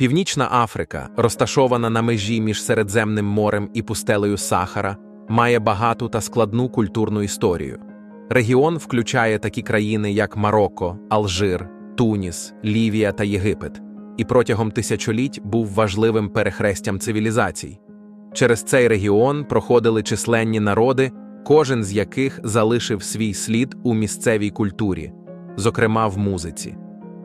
Північна Африка, розташована на межі між Середземним морем і пустелею Сахара, має багату та складну культурну історію. Регіон включає такі країни, як Марокко, Алжир, Туніс, Лівія та Єгипет, і протягом тисячоліть був важливим перехрестям цивілізацій. Через цей регіон проходили численні народи, кожен з яких залишив свій слід у місцевій культурі, зокрема в музиці.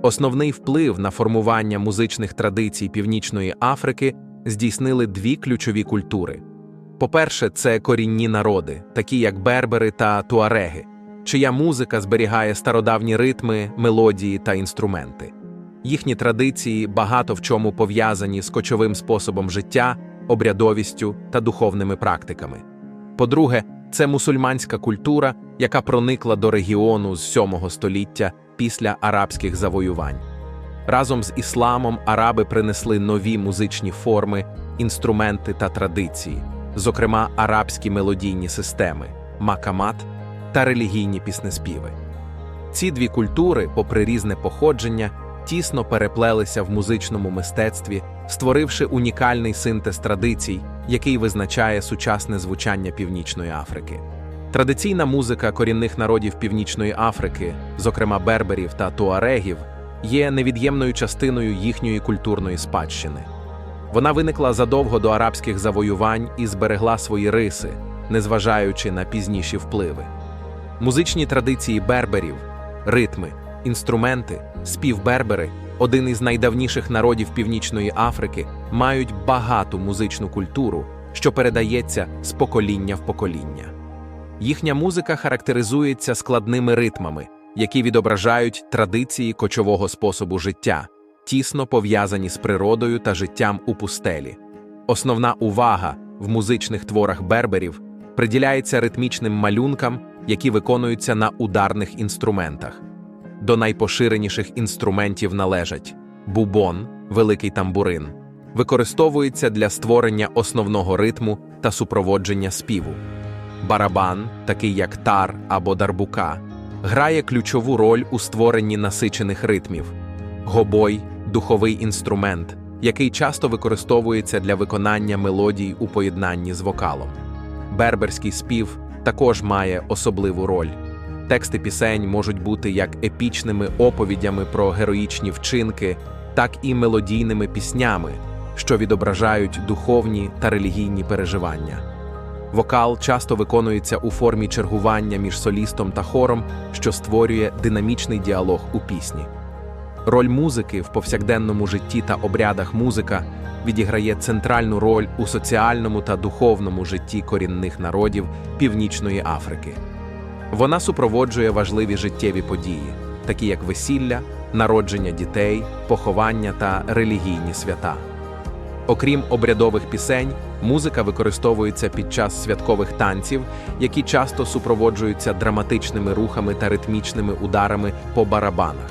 Основний вплив на формування музичних традицій Північної Африки здійснили дві ключові культури. По-перше, це корінні народи, такі як бербери та туареги, чия музика зберігає стародавні ритми, мелодії та інструменти. Їхні традиції багато в чому пов'язані з кочовим способом життя, обрядовістю та духовними практиками. По-друге, це мусульманська культура, яка проникла до регіону з 7 століття після арабських завоювань. Разом з ісламом араби принесли нові музичні форми, інструменти та традиції, зокрема арабські мелодійні системи, макамат та релігійні піснеспіви. Ці дві культури, попри різне походження, тісно переплелися в музичному мистецтві, створивши унікальний синтез традицій, який визначає сучасне звучання Північної Африки. Традиційна музика корінних народів Північної Африки, зокрема берберів та туарегів, є невід'ємною частиною їхньої культурної спадщини. Вона виникла задовго до арабських завоювань і зберегла свої риси, незважаючи на пізніші впливи. Музичні традиції берберів, ритми, інструменти, спів бербери один із найдавніших народів Північної Африки, мають багату музичну культуру, що передається з покоління в покоління. Їхня музика характеризується складними ритмами, які відображають традиції кочового способу життя, тісно пов'язані з природою та життям у пустелі. Основна увага в музичних творах берберів приділяється ритмічним малюнкам, які виконуються на ударних інструментах. До найпоширеніших інструментів належать бубон, великий тамбурин, використовується для створення основного ритму та супроводження співу. Барабан, такий як тар або дарбука, грає ключову роль у створенні насичених ритмів. Гобой духовий інструмент, який часто використовується для виконання мелодій у поєднанні з вокалом. Берберський спів також має особливу роль. Тексти пісень можуть бути як епічними оповідями про героїчні вчинки, так і мелодійними піснями, що відображають духовні та релігійні переживання. Вокал часто виконується у формі чергування між солістом та хором, що створює динамічний діалог у пісні. Роль музики в повсякденному житті та обрядах музика відіграє центральну роль у соціальному та духовному житті корінних народів Північної Африки. Вона супроводжує важливі життєві події, такі як весілля, народження дітей, поховання та релігійні свята. Окрім обрядових пісень, музика використовується під час святкових танців, які часто супроводжуються драматичними рухами та ритмічними ударами по барабанах.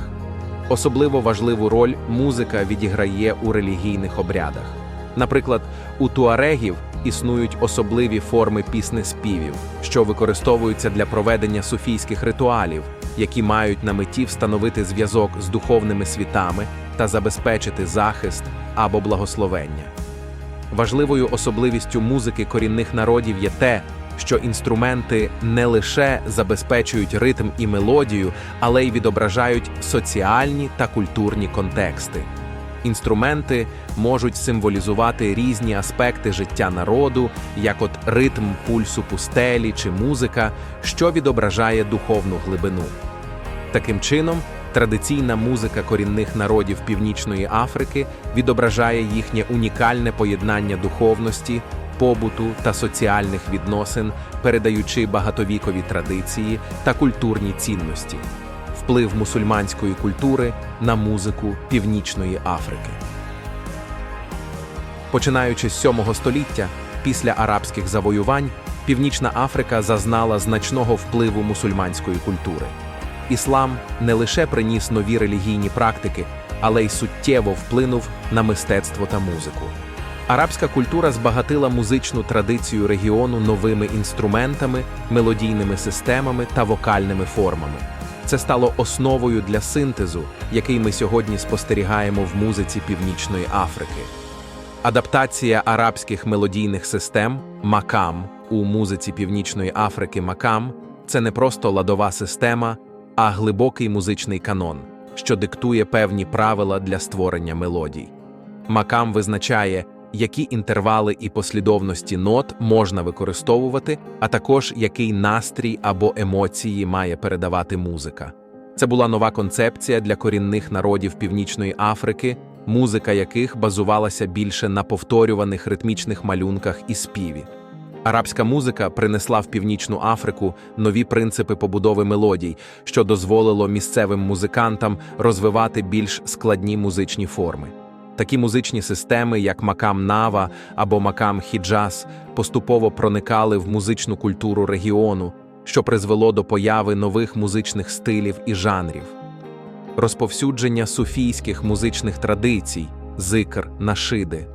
Особливо важливу роль музика відіграє у релігійних обрядах. Наприклад, у туарегів існують особливі форми піснеспівів, що використовуються для проведення суфійських ритуалів, які мають на меті встановити зв'язок з духовними світами та забезпечити захист або благословення. Важливою особливістю музики корінних народів є те, що інструменти не лише забезпечують ритм і мелодію, але й відображають соціальні та культурні контексти. Інструменти можуть символізувати різні аспекти життя народу, як от ритм пульсу пустелі чи музика, що відображає духовну глибину. Таким чином, традиційна музика корінних народів Північної Африки відображає їхнє унікальне поєднання духовності, побуту та соціальних відносин, передаючи багатовікові традиції та культурні цінності вплив мусульманської культури на музику Північної Африки. Починаючи з 7 століття, після арабських завоювань, Північна Африка зазнала значного впливу мусульманської культури. Іслам не лише приніс нові релігійні практики, але й суттєво вплинув на мистецтво та музику. Арабська культура збагатила музичну традицію регіону новими інструментами, мелодійними системами та вокальними формами. Це стало основою для синтезу, який ми сьогодні спостерігаємо в музиці Північної Африки. Адаптація арабських мелодійних систем макам у музиці Північної Африки макам це не просто ладова система, а глибокий музичний канон, що диктує певні правила для створення мелодій. Макам визначає, які інтервали і послідовності нот можна використовувати, а також який настрій або емоції має передавати музика. Це була нова концепція для корінних народів Північної Африки, музика яких базувалася більше на повторюваних ритмічних малюнках і співі. Арабська музика принесла в Північну Африку нові принципи побудови мелодій, що дозволило місцевим музикантам розвивати більш складні музичні форми. Такі музичні системи, як макам Нава або макам Хіджаз, поступово проникали в музичну культуру регіону, що призвело до появи нових музичних стилів і жанрів. Розповсюдження суфійських музичних традицій, зикр, нашиди.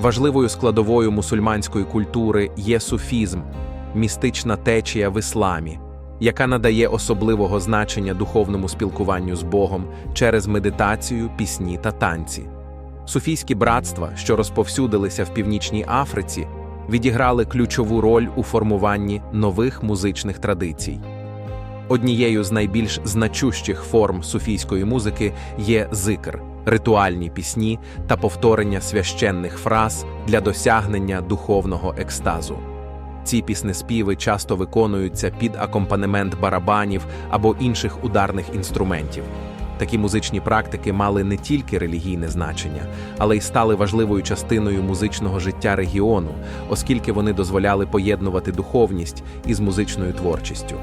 Важливою складовою мусульманської культури є суфізм, містична течія в ісламі, яка надає особливого значення духовному спілкуванню з Богом через медитацію, пісні та танці. Суфійські братства, що розповсюдилися в Північній Африці, відіграли ключову роль у формуванні нових музичних традицій. Однією з найбільш значущих форм суфійської музики є зикр, ритуальні пісні та повторення священних фраз для досягнення духовного екстазу. Ці піснеспіви часто виконуються під акомпанемент барабанів або інших ударних інструментів. Такі музичні практики мали не тільки релігійне значення, але й стали важливою частиною музичного життя регіону, оскільки вони дозволяли поєднувати духовність із музичною творчістю.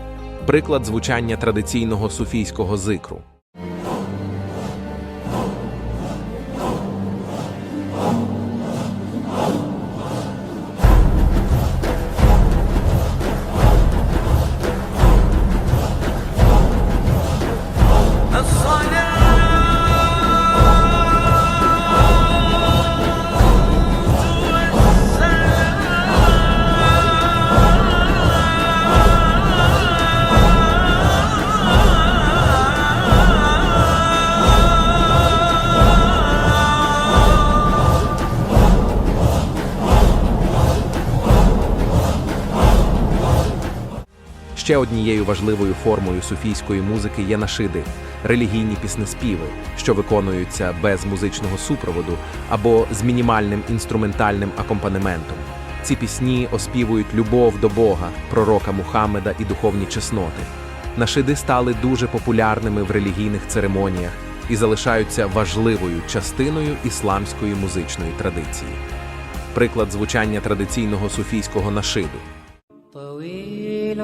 Приклад звучання традиційного суфійського зикру. Ще однією важливою формою суфійської музики є нашиди релігійні піснеспіви, що виконуються без музичного супроводу або з мінімальним інструментальним акомпанементом. Ці пісні оспівують любов до Бога, пророка Мухаммеда і духовні чесноти. Нашиди стали дуже популярними в релігійних церемоніях і залишаються важливою частиною ісламської музичної традиції. Приклад звучання традиційного суфійського нашиду.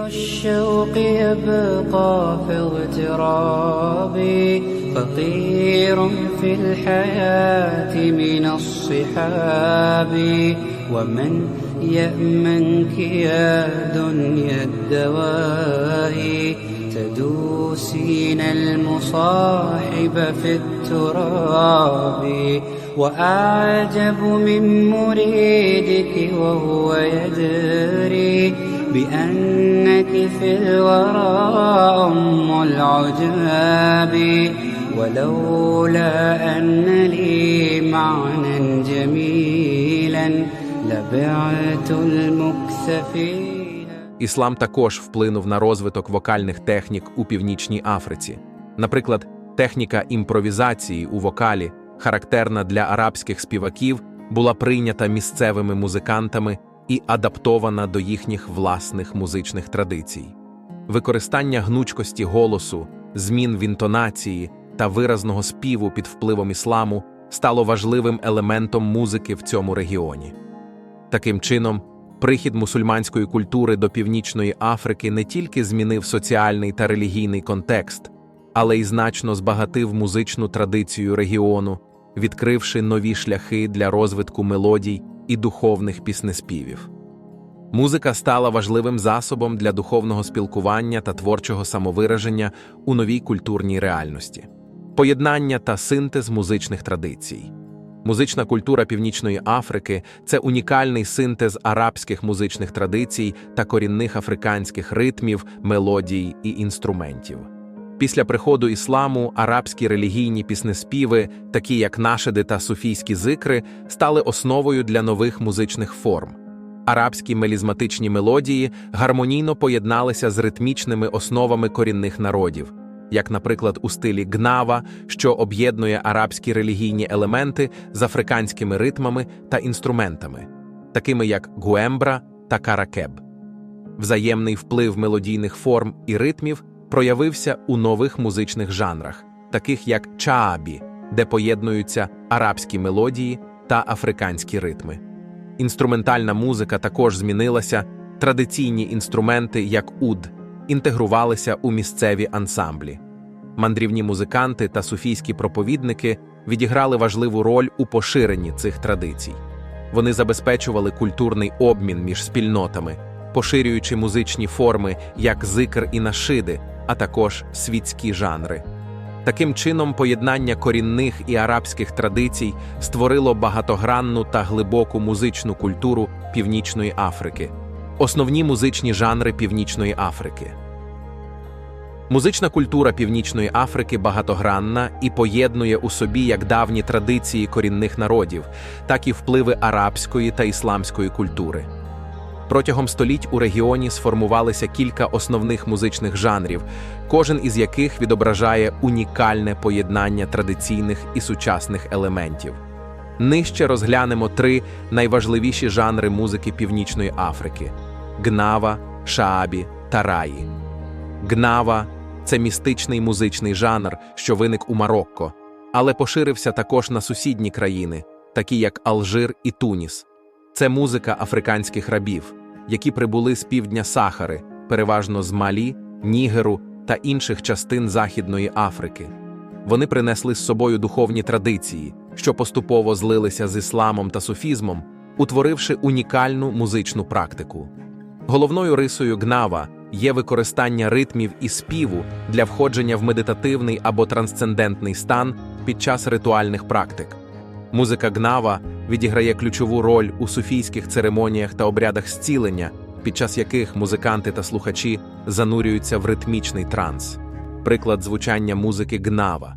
الشوق يبقى في اغترابي فقير في الحياة من الصحاب. ومن يأمنك يا دنيا الدواء؟ تدوسين المصاحب في التراب. وأعجب من مريدك وهو يدري بأنك في الورى أم العجاب ولولا أن لي معنى جميلا لبعت المكث فيها Іслам також вплинув на розвиток вокальних технік у Північній Африці. Наприклад, техніка імпровізації у вокалі, характерна для арабських співаків, була прийнята місцевими музикантами і адаптована до їхніх власних музичних традицій. Використання гнучкості голосу, змін в інтонації та виразного співу під впливом ісламу стало важливим елементом музики в цьому регіоні. Таким чином, прихід мусульманської культури до Північної Африки не тільки змінив соціальний та релігійний контекст, але й значно збагатив музичну традицію регіону, відкривши нові шляхи для розвитку мелодій і духовних піснеспівів. Музика стала важливим засобом для духовного спілкування та творчого самовираження у новій культурній реальності, поєднання та синтез музичних традицій. Музична культура Північної Африки це унікальний синтез арабських музичних традицій та корінних африканських ритмів, мелодій і інструментів. Після приходу ісламу арабські релігійні піснеспіви, такі як нашеди та суфійські зикри, стали основою для нових музичних форм. Арабські мелізматичні мелодії гармонійно поєдналися з ритмічними основами корінних народів, як, наприклад, у стилі гнава, що об'єднує арабські релігійні елементи з африканськими ритмами та інструментами, такими як гуембра та каракеб. Взаємний вплив мелодійних форм і ритмів проявився у нових музичних жанрах, таких як чаабі, де поєднуються арабські мелодії та африканські ритми. Інструментальна музика також змінилася, традиційні інструменти, як уд, інтегрувалися у місцеві ансамблі. Мандрівні музиканти та суфійські проповідники відіграли важливу роль у поширенні цих традицій. Вони забезпечували культурний обмін між спільнотами, поширюючи музичні форми, як зикр і нашиди, а також світські жанри. Таким чином, поєднання корінних і арабських традицій створило багатогранну та глибоку музичну культуру Північної Африки. Основні музичні жанри Північної Африки. Музична культура Північної Африки багатогранна і поєднує у собі як давні традиції корінних народів, так і впливи арабської та ісламської культури. Протягом століть у регіоні сформувалися кілька основних музичних жанрів, кожен із яких відображає унікальне поєднання традиційних і сучасних елементів. Нижче розглянемо три найважливіші жанри музики Північної Африки: гнава, шаабі та раї. Гнава це містичний музичний жанр, що виник у Марокко, але поширився також на сусідні країни, такі як Алжир і Туніс. Це музика африканських рабів, які прибули з півдня Сахари, переважно з Малі, Нігеру та інших частин Західної Африки. Вони принесли з собою духовні традиції, що поступово злилися з ісламом та суфізмом, утворивши унікальну музичну практику. Головною рисою гнава є використання ритмів і співу для входження в медитативний або трансцендентний стан під час ритуальних практик. Музика гнава відіграє ключову роль у суфійських церемоніях та обрядах зцілення, під час яких музиканти та слухачі занурюються в ритмічний транс. Приклад звучання музики гнава.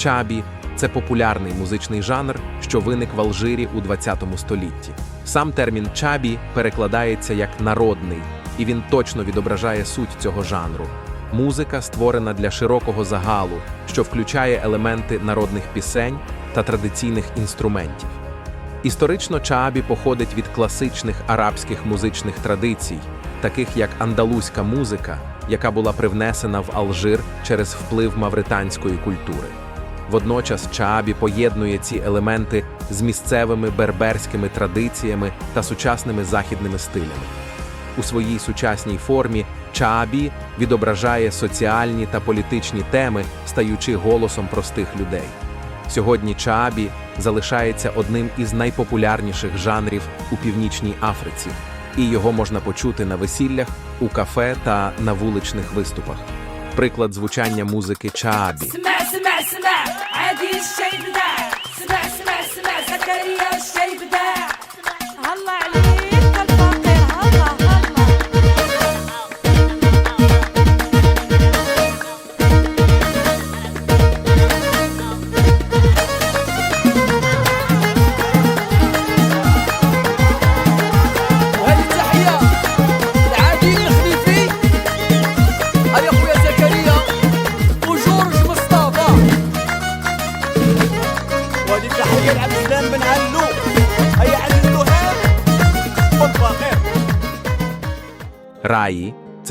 Чабі це популярний музичний жанр, що виник в Алжирі у ХХ столітті. Сам термін чабі перекладається як народний, і він точно відображає суть цього жанру. Музика створена для широкого загалу, що включає елементи народних пісень та традиційних інструментів. Історично чаабі походить від класичних арабських музичних традицій, таких як андалузька музика, яка була привнесена в Алжир через вплив мавританської культури. Водночас чаабі поєднує ці елементи з місцевими берберськими традиціями та сучасними західними стилями. У своїй сучасній формі чаабі відображає соціальні та політичні теми, стаючи голосом простих людей. Сьогодні чаабі залишається одним із найпопулярніших жанрів у Північній Африці, і його можна почути на весіллях, у кафе та на вуличних виступах. Приклад звучання музики чаабі. سمع سمع عادي الشي بداع سمع سمع سمع زكريا الشي بداع هلا عليك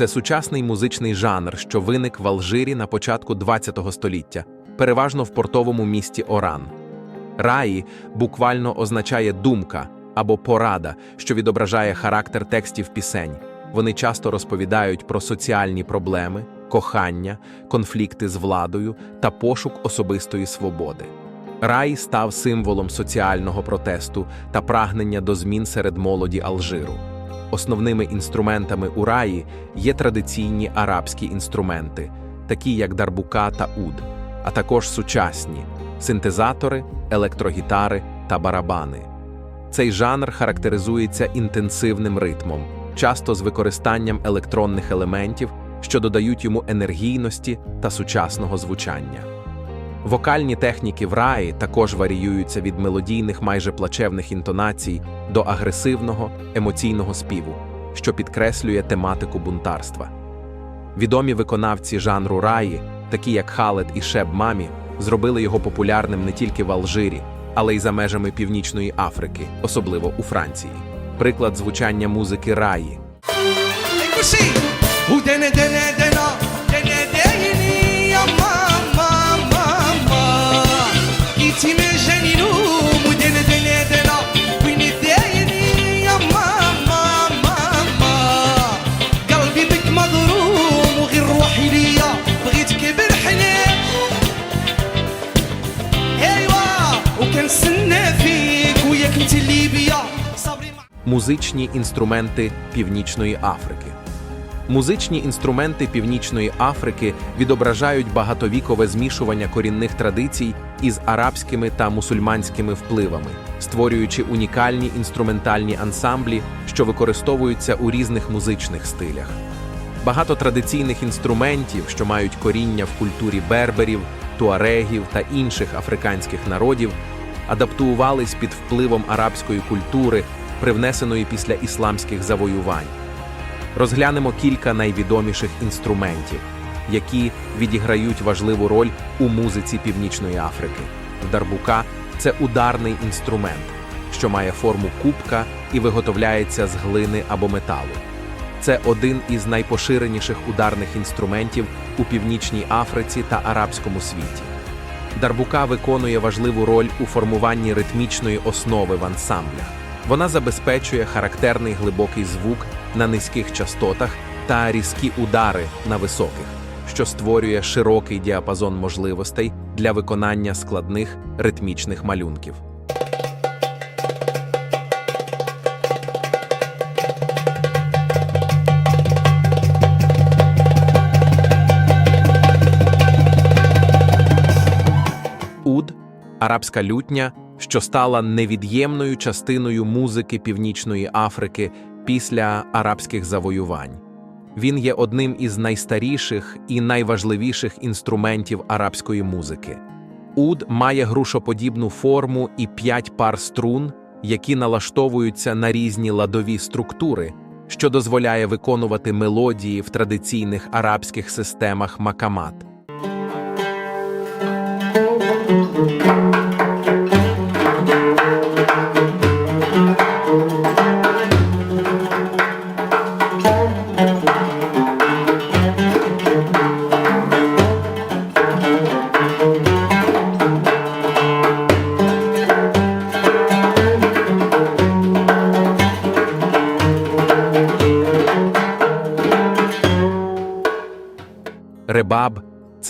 це сучасний музичний жанр, що виник в Алжирі на початку ХХ століття, переважно в портовому місті Оран. Раї буквально означає думка або порада, що відображає характер текстів пісень. Вони часто розповідають про соціальні проблеми, кохання, конфлікти з владою та пошук особистої свободи. Рай став символом соціального протесту та прагнення до змін серед молоді Алжиру. Основними інструментами у раї є традиційні арабські інструменти, такі як дарбука та уд, а також сучасні синтезатори, електрогітари та барабани. Цей жанр характеризується інтенсивним ритмом, часто з використанням електронних елементів, що додають йому енергійності та сучасного звучання. Вокальні техніки в раї також варіюються від мелодійних майже плачевних інтонацій до агресивного, емоційного співу, що підкреслює тематику бунтарства. Відомі виконавці жанру раї, такі як Халет і Шеб Мамі, зробили його популярним не тільки в Алжирі, але й за межами Північної Африки, особливо у Франції. Приклад звучання музики раї. Музичні інструменти Північної Африки. Музичні інструменти Північної Африки відображають багатовікове змішування корінних традицій із арабськими та мусульманськими впливами, створюючи унікальні інструментальні ансамблі, що використовуються у різних музичних стилях. Багато традиційних інструментів, що мають коріння в культурі берберів, туарегів та інших африканських народів, адаптувались під впливом арабської культури, привнесеної після ісламських завоювань. Розглянемо кілька найвідоміших інструментів, які відіграють важливу роль у музиці Північної Африки. Дарбука це ударний інструмент, що має форму кубка і виготовляється з глини або металу. Це один із найпоширеніших ударних інструментів у Північній Африці та арабському світі. Дарбука виконує важливу роль у формуванні ритмічної основи в ансамблях. Вона забезпечує характерний глибокий звук на низьких частотах та різкі удари на високих, що створює широкий діапазон можливостей для виконання складних ритмічних малюнків. Уд арабська лютня, що стала невід'ємною частиною музики Північної Африки після арабських завоювань. Він є одним із найстаріших і найважливіших інструментів арабської музики. Уд має грушоподібну форму і п'ять пар струн, які налаштовуються на різні ладові структури, що дозволяє виконувати мелодії в традиційних арабських системах макамат.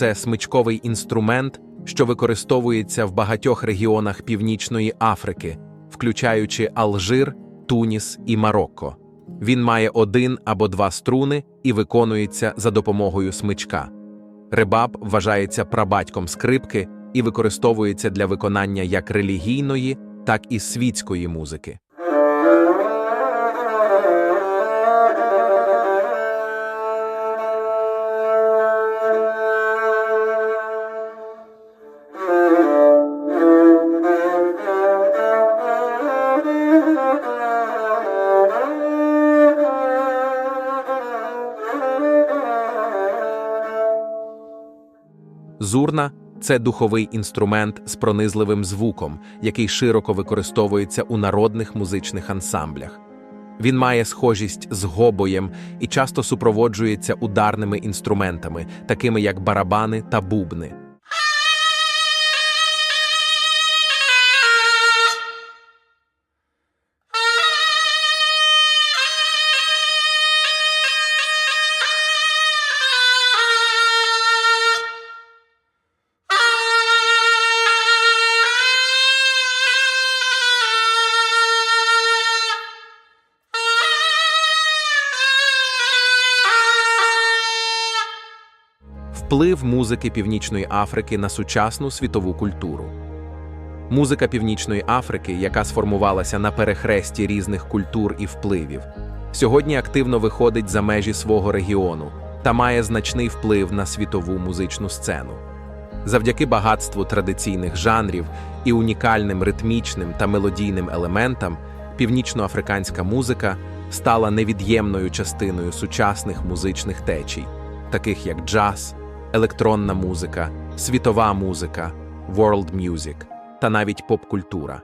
Це смичковий інструмент, що використовується в багатьох регіонах Північної Африки, включаючи Алжир, Туніс і Марокко. Він має один або два струни і виконується за допомогою смичка. Ребаб вважається прабатьком скрипки і використовується для виконання як релігійної, так і світської музики. Зурна Це духовий інструмент з пронизливим звуком, який широко використовується у народних музичних ансамблях. Він має схожість з гобоєм і часто супроводжується ударними інструментами, такими як барабани та бубни. Вплив музики Північної Африки на сучасну світову культуру. Музика Північної Африки, яка сформувалася на перехресті різних культур і впливів, сьогодні активно виходить за межі свого регіону та має значний вплив на світову музичну сцену. Завдяки багатству традиційних жанрів і унікальним ритмічним та мелодійним елементам, північноафриканська музика стала невід'ємною частиною сучасних музичних течій, таких як джаз, електронна музика, світова музика, world music та навіть поп-культура.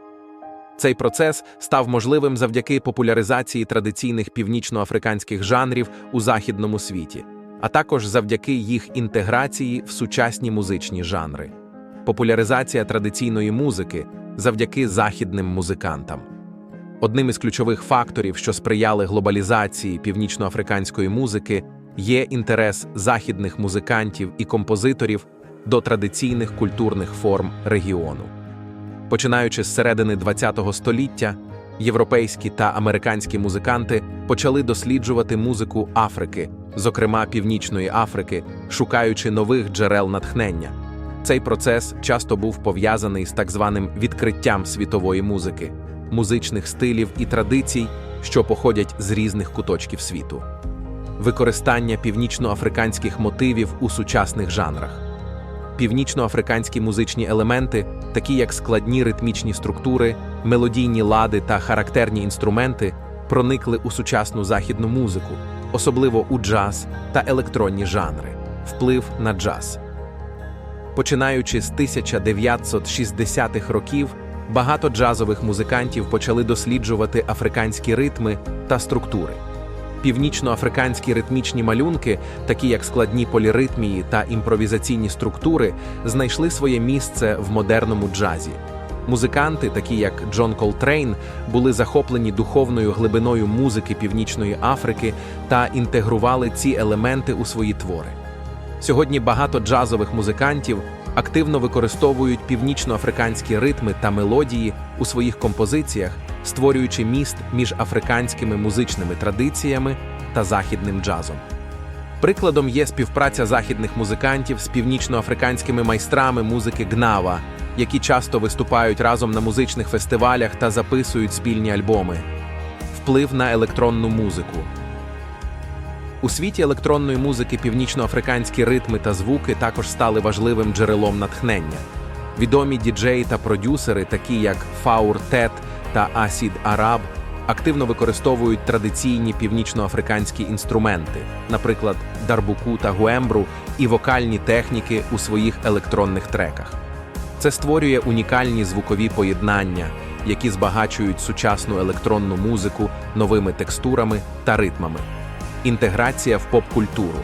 Цей процес став можливим завдяки популяризації традиційних північноафриканських жанрів у західному світі, а також завдяки їх інтеграції в сучасні музичні жанри. Популяризація традиційної музики завдяки західним музикантам. Одним із ключових факторів, що сприяли глобалізації північноафриканської музики, є інтерес західних музикантів і композиторів до традиційних культурних форм регіону. Починаючи з середини ХХ століття, європейські та американські музиканти почали досліджувати музику Африки, зокрема Північної Африки, шукаючи нових джерел натхнення. Цей процес часто був пов'язаний з так званим відкриттям світової музики, музичних стилів і традицій, що походять з різних куточків світу. Використання північноафриканських мотивів у сучасних жанрах. Північноафриканські музичні елементи, такі як складні ритмічні структури, мелодійні лади та характерні інструменти, проникли у сучасну західну музику, особливо у джаз та електронні жанри, вплив на джаз. Починаючи з 1960-х років, багато джазових музикантів почали досліджувати африканські ритми та структури. Північноафриканські ритмічні малюнки, такі як складні поліритмії та імпровізаційні структури, знайшли своє місце в модерному джазі. Музиканти, такі як Джон Колтрейн, були захоплені духовною глибиною музики Північної Африки та інтегрували ці елементи у свої твори. Сьогодні багато джазових музикантів активно використовують північноафриканські ритми та мелодії у своїх композиціях, створюючи міст між африканськими музичними традиціями та західним джазом. Прикладом є співпраця західних музикантів з північноафриканськими майстрами музики Гнава, які часто виступають разом на музичних фестивалях та записують спільні альбоми. Вплив на електронну музику. У світі електронної музики північноафриканські ритми та звуки також стали важливим джерелом натхнення. Відомі діджеї та продюсери, такі як Фаур Тет та Асід Араб, активно використовують традиційні північноафриканські інструменти, наприклад, дарбуку та гуембру, і вокальні техніки у своїх електронних треках. Це створює унікальні звукові поєднання, які збагачують сучасну електронну музику новими текстурами та ритмами. Інтеграція в поп-культуру.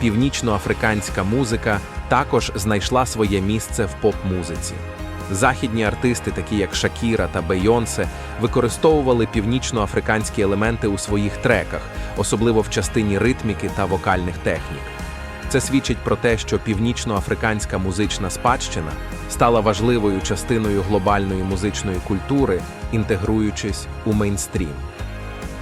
Північноафриканська музика також знайшла своє місце в поп-музиці. Західні артисти, такі як Шакіра та Бейонсе, використовували північноафриканські елементи у своїх треках, особливо в частині ритміки та вокальних технік. Це свідчить про те, що північноафриканська музична спадщина стала важливою частиною глобальної музичної культури, інтегруючись у мейнстрім.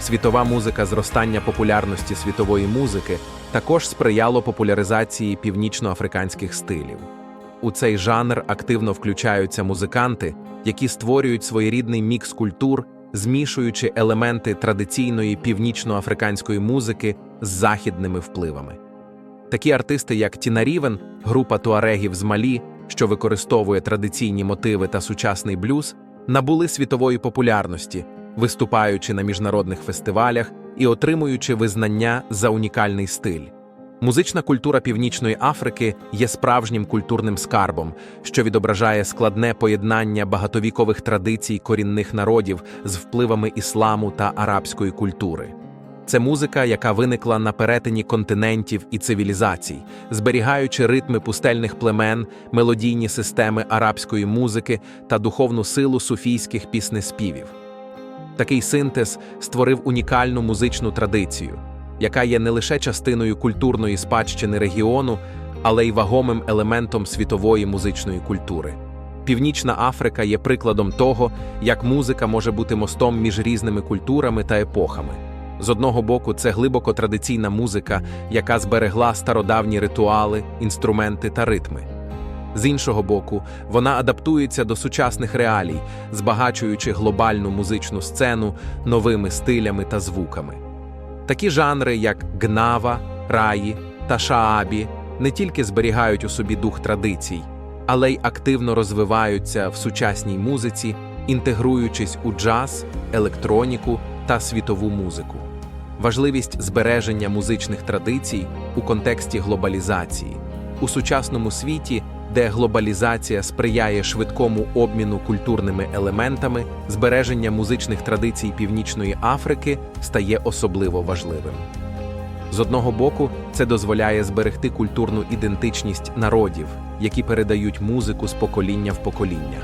Світова музика зростання популярності світової музики також сприяло популяризації північноафриканських стилів. У цей жанр активно включаються музиканти, які створюють своєрідний мікс культур, змішуючи елементи традиційної північноафриканської музики з західними впливами. Такі артисти, як Тіна Рівен, група туарегів з Малі, що використовує традиційні мотиви та сучасний блюз, набули світової популярності, виступаючи на міжнародних фестивалях і отримуючи визнання за унікальний стиль. Музична культура Північної Африки є справжнім культурним скарбом, що відображає складне поєднання багатовікових традицій корінних народів з впливами ісламу та арабської культури. Це музика, яка виникла на перетині континентів і цивілізацій, зберігаючи ритми пустельних племен, мелодійні системи арабської музики та духовну силу суфійських піснеспівів. Такий синтез створив унікальну музичну традицію, яка є не лише частиною культурної спадщини регіону, але й вагомим елементом світової музичної культури. Північна Африка є прикладом того, як музика може бути мостом між різними культурами та епохами. З одного боку, це глибоко традиційна музика, яка зберегла стародавні ритуали, інструменти та ритми. З іншого боку, вона адаптується до сучасних реалій, збагачуючи глобальну музичну сцену новими стилями та звуками. Такі жанри, як гнава, раї та шаабі, не тільки зберігають у собі дух традицій, але й активно розвиваються в сучасній музиці, інтегруючись у джаз, електроніку та світову музику. Важливість збереження музичних традицій у контексті глобалізації у сучасному світі, де глобалізація сприяє швидкому обміну культурними елементами, збереження музичних традицій Північної Африки стає особливо важливим. З одного боку, це дозволяє зберегти культурну ідентичність народів, які передають музику з покоління в покоління.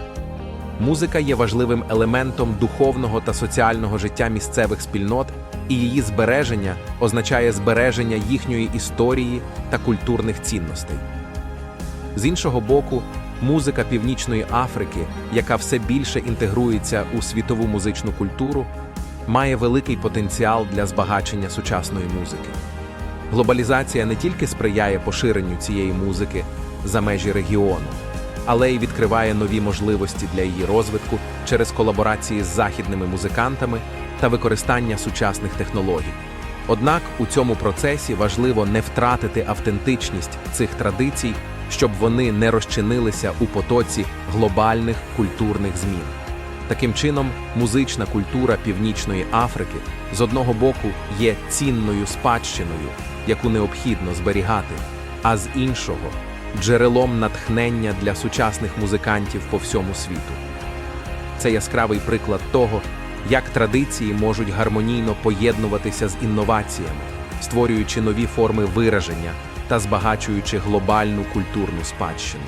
Музика є важливим елементом духовного та соціального життя місцевих спільнот, і її збереження означає збереження їхньої історії та культурних цінностей. З іншого боку, музика Північної Африки, яка все більше інтегрується у світову музичну культуру, має великий потенціал для збагачення сучасної музики. Глобалізація не тільки сприяє поширенню цієї музики за межі регіону, але й відкриває нові можливості для її розвитку через колаборації з західними музикантами та використання сучасних технологій. Однак у цьому процесі важливо не втратити автентичність цих традицій, щоб вони не розчинилися у потоці глобальних культурних змін. Таким чином, музична культура Північної Африки з одного боку є цінною спадщиною, яку необхідно зберігати, а з іншого джерелом натхнення для сучасних музикантів по всьому світу. Це яскравий приклад того, як традиції можуть гармонійно поєднуватися з інноваціями, створюючи нові форми вираження та збагачуючи глобальну культурну спадщину.